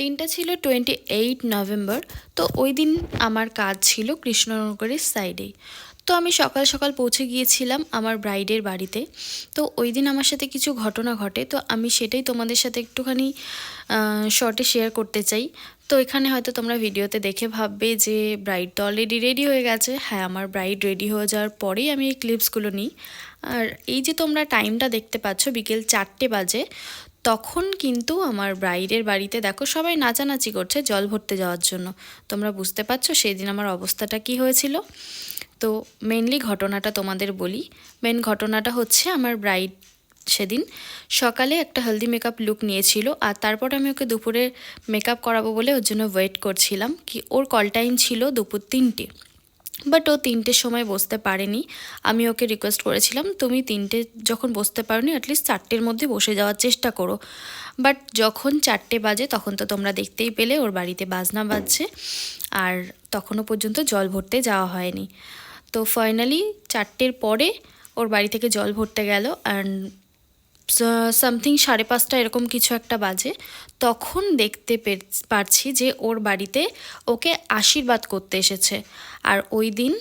দিনটা ছিল twenty eight November তো ওই দিন আমার কাজ ছিল কৃষ্ণনগরের সাইডেই তো আমি সকাল সকাল পৌঁছে গিয়েছিলাম আমার ব্রাইডের বাড়িতে। তো ওই দিন আমার সাথে কিছু ঘটনা ঘটে, তো আমি সেটাই তোমাদের সাথে একটুখানি শর্টে শেয়ার করতে চাই। তো এখানে হয়তো তোমরা ভিডিওতে দেখে ভাববে যে ব্রাইড তো অলরেডি রেডি হয়ে গেছে। হ্যাঁ আমার ব্রাইড রেডি হয়ে যাওয়ার পরেই আমি এই ক্লিপসগুলো নিই। আর এই যে তোমরা টাইমটা দেখতে পাচ্ছ বিকেল চারটে বাজে তখন কিন্তু আমার ব্রাইডের বাড়িতে দেখো সবাই নাচানাচি করছে জল ভরতে যাওয়ার জন্য। তোমরা বুঝতে পারছ সেই দিন আমার অবস্থাটা কি হয়েছিল? তো মেনলি ঘটনাটা তোমাদের বলি। মেন ঘটনাটা হচ্ছে আমার ব্রাইড সেদিন সকালে একটা হেলদি মেকআপ লুক নিয়েছিল আর তারপর আমি ওকে দুপুরে মেকআপ করাবো বলে ওর জন্য ওয়েট করছিলাম। কি ওর কল টাইম ছিল দুপুর তিনটে। বাট ও তিনটের সময় বসতে পারেনি। আমি ওকে রিকোয়েস্ট করেছিলাম, তুমি তিনটে যখন বসতে পারোনি অ্যাটলিস্ট চারটের মধ্যে বসে যাওয়ার চেষ্টা করো। বাট যখন চারটে বাজে, তখন তো তোমরা দেখতেই পেলে ওর বাড়িতে বাজনা বাজছে, আর তখনও পর্যন্ত জল ভরতে যাওয়া হয়নি। তো ফাইনালি চারটের পরে ওর বাড়ি থেকে জল ভরতে গেল অ্যান্ড সামথিং সাড়ে পাঁচটা এরকম কিছু একটা বাজে, তখন দেখতে পারছি যে ওর বাড়িতে ওকে আশীর্বাদ করতে এসেছে। আর ওই দিন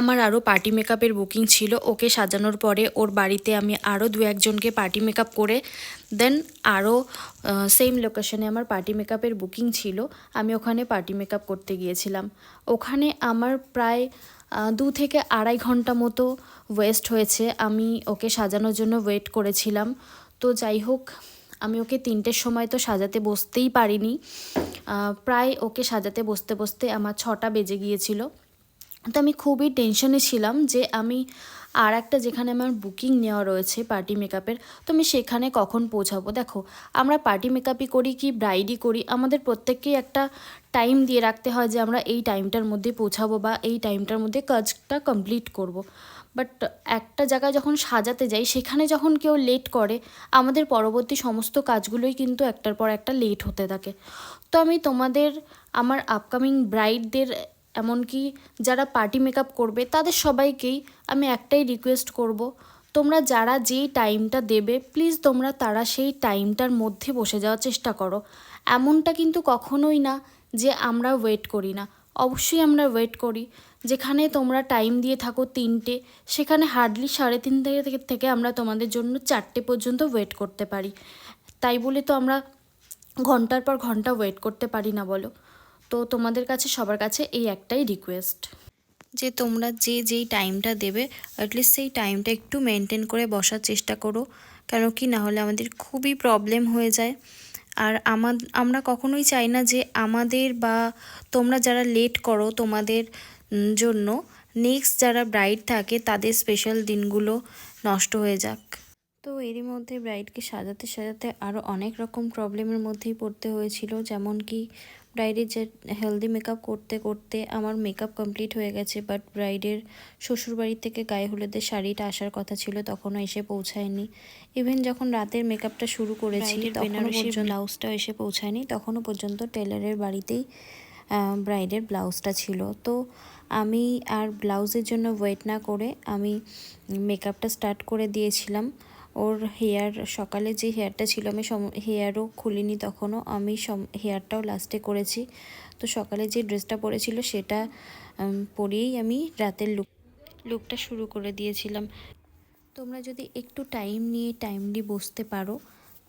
আমার আরও পার্টি মেকআপের বুকিং ছিল, ওকে সাজানোর পরে ওর বাড়িতে আমি আরও দু একজনকে পার্টি মেকআপ করে দেন আরও সেম লোকেশনে আমার পার্টি মেকআপের বুকিং ছিল, আমি ওখানে পার্টি মেকআপ করতে গিয়েছিলাম। ওখানে আমার প্রায় দু থেকে আড়াই ঘণ্টা মতো ওয়েস্ট হয়েছে। আমি ওকে সাজানোর জন্য ওয়েট করেছিলাম। তো যাই হোক, আমি ওকে তিনটের সময় তো সাজাতে বসতেই পারিনি। প্রায় ওকে সাজাতে বসতে বসতে আমার ছটা বেজে গিয়েছিল। তো আমি খুবই টেনশনে ছিলাম যে আমি আর একটা যেখানে আমার বুকিং নেওয়া রয়েছে পার্টি মেকআপের তো আমি সেখানে কখন পৌঁছাবো দেখো, আমরা পার্টি মেকআপই করি কি ব্রাইডই করি, আমাদের প্রত্যেককেই একটা টাইম দিয়ে রাখতে হয় যে আমরা এই টাইমটার মধ্যে পৌঁছাবো বা এই টাইমটার মধ্যে কাজটা কমপ্লিট করব। বাট একটা জায়গায় যখন সাজাতে যাই, সেখানে যখন কেউ লেট করে, আমাদের পরবর্তী সমস্ত কাজগুলোই কিন্তু একটার পর একটা লেট হতে থাকে তো আমি তোমাদের, আমার আপকামিং ব্রাইডদের এমনকি যারা পার্টি মেকআপ করবে, তাদের সবাইকেই আমি একটাই রিকোয়েস্ট করব, তোমরা যারা যেই টাইমটা দেবে প্লিজ তোমরা তারা সেই টাইমটার মধ্যে বসে যাওয়ার চেষ্টা করো। এমনটা কিন্তু কখনোই না যে আমরা ওয়েট করি না। অবশ্যই আমরা ওয়েট করি। যেখানে তোমরা টাইম দিয়ে থাকো তিনটে, সেখানে হার্ডলি সাড়ে তিন থেকে থেকে আমরা তোমাদের জন্য চারটে পর্যন্ত ওয়েট করতে পারি। তাই বলে তো আমরা ঘণ্টার পর ঘণ্টা ওয়েট করতে পারি না বলো। তো তোমাদের কাছে, সবার কাছে এই একটাই রিকোয়েস্ট যে তোমরা যে যেই টাইমটা দেবে অ্যাটলিস্ট সেই টাইমটা একটু মেনটেন করে বসার চেষ্টা করো। কেন কি না হলে আমাদের খুবই প্রবলেম হয়ে যায়। আর আমার আমরা কখনোই চাই না যে আমাদের বা তোমরা যারা লেট করো তোমাদের জন্য নেক্সট যারা ব্রাইড থাকে তাদের স্পেশাল দিনগুলো নষ্ট হয়ে যাক। তো এরই মধ্যে ব্রাইডকে সাজাতে সাজাতে আরও অনেক রকম প্রবলেমের মধ্যেই পড়তে হয়েছিল। যেমন কি ব্রাইডের যে হেলদি মেকআপ করতে করতে আমার মেকআপ কমপ্লিট হয়ে গেছে বাট ব্রাইডের শ্বশুরবাড়ি থেকে গায়ে হলুদের শাড়িটা আসার কথা ছিল তখনও এসে পৌঁছায়নি। ইভেন যখন রাতের মেকআপটা শুরু করেছি তখনও পর্যন্ত ব্লাউজটাও এসে পৌঁছায়নি তখনও পর্যন্ত টেলারের বাড়িতেই ব্রাইডের ব্লাউজটা ছিল। তো আমি আর ব্লাউজের জন্য ওয়েট না করে আমি মেকআপটা স্টার্ট করে দিয়েছিলাম। ওর হেয়ার, সকালে যে হেয়ারটা ছিল আমি সম, হেয়ারও খুলিনি তখনও, আমি সম, হেয়ারটাও লাস্টে করেছি। তো সকালে যে ড্রেসটা পরেছিল সেটা পরেই আমি রাতের লুক লুকটা শুরু করে দিয়েছিলাম। তোমরা যদি একটু টাইম নিয়ে টাইমলি বসতে পারো,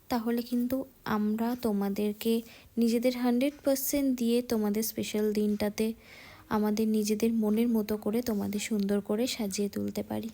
তাহলে কিন্তু আমরা তোমাদেরকে নিজেদের হান্ড্রেড পারসেন্ট দিয়ে তোমাদের স্পেশাল দিনটাতে আমাদের নিজেদের মনের মতো করে তোমাদের সুন্দর করে সাজিয়ে তুলতে পারি।